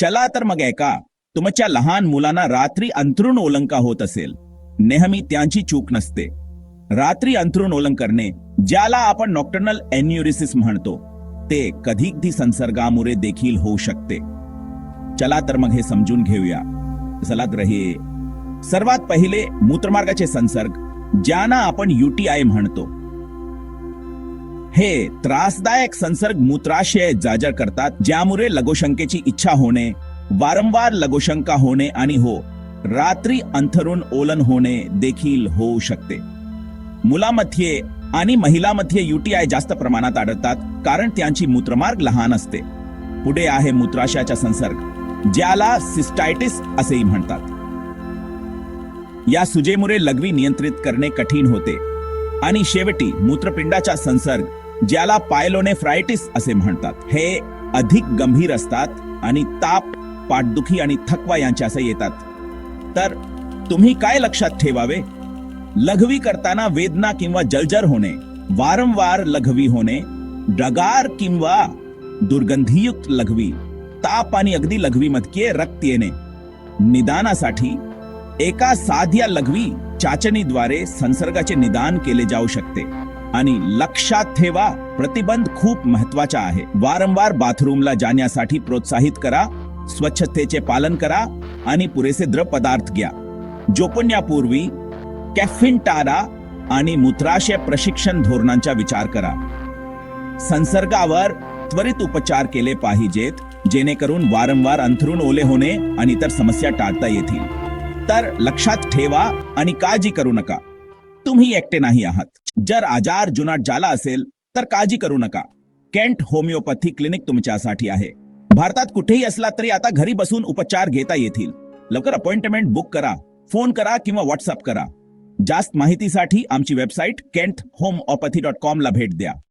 चला तर मग ऐका तुमच्या लहान मुलांना रात्री अंथरुण ओलंका होत असेल. नेहमी त्यांची चूक नसते. रात्री अंथरुण ओलंकरणे ज्याला आपण नॉक्टर्नल एन्युरिसिस म्हणतो ते कधी संसर्गामुळे देखील होऊ शकते. चला तर मग हे समजून घेऊया. चला तर सर्वात पहिले मूत्रमार्गाचे संसर्ग ज्यांना आपण युटीआय म्हणतो. हे त्रासदायक संसर्ग मूत्राशय जाजर करतात ज्यामुळे लघुशंकेची इच्छा होणे वारंवार लघुशंका होणे आणि हो रात्री अंथरुण ओलन होणे देखील होऊ शकते. मुलामध्ये आणि महिलामध्ये युटीआय जास्त प्रमाणात आढळतात कारण त्यांची मूत्रमार्ग लहान असते. पुढे आहे मूत्राशयाचा संसर्ग ज्याला सिस्टायटिस असेही म्हणतात. या सुजेमुळे लघवी नियंत्रित करणे कठीण होते. आणि शेवटी मूत्रपिंडाचा संसर्ग ज्याला पायलोनेफ्रायटिस असे म्हणतात. हे अधिक गंभीर असतात आणि ताप पाठदुखी आणि थकवा यांच्यासह येतात. तर तुम्ही काय लक्षात ठेवावे? लघवी करताना वेदना किंवा जलजर होणे वारंवार लघवी होणे डगार किंवा दुर्गंधीयुक्त लघवी ताप आणि अगदी लघवी मतकीय रक्त येणे. निदानासाठी एका साध्या लघवी चाचणीद्वारे संसर्गाचे निदान केले जाऊ शकते. आणि लक्षात ठेवा प्रतिबंध खूप महत्त्वाचा आहे. वारंवार बाथरूमला जाण्यासाठी प्रोत्साहित करा स्वच्छतेचे पालन करा आणि पुरेसे द्रव पदार्थ घ्या. जोपण्यापूर्वी कॅफिन टारा आणि मूत्राशय प्रशिक्षण धोरणांचा विचार करा. संसर्गावर त्वरित उपचार केले पाहिजेत जेणेकरून वारंवार अंथरूण ओले होणे आणि इतर समस्या टाळता येतील. तर लक्षात ठेवा आणि काळजी करू नका. तुम्ही एकटे नाही आहात. जर आजार जुनाट झाला असेल तर काळजी करू नका. केंट होमिओपॅथी क्लिनिक तुमच्यासाठी आहे. भारतात कुठेही असला तरी आता घरी बसून उपचार घेता येतील. लवकर अपॉइंटमेंट बुक करा फोन करा किंवा व्हॉट्सअप करा. जास्त माहितीसाठी आमची website Kent homeopathy dot com ला भेट द्या.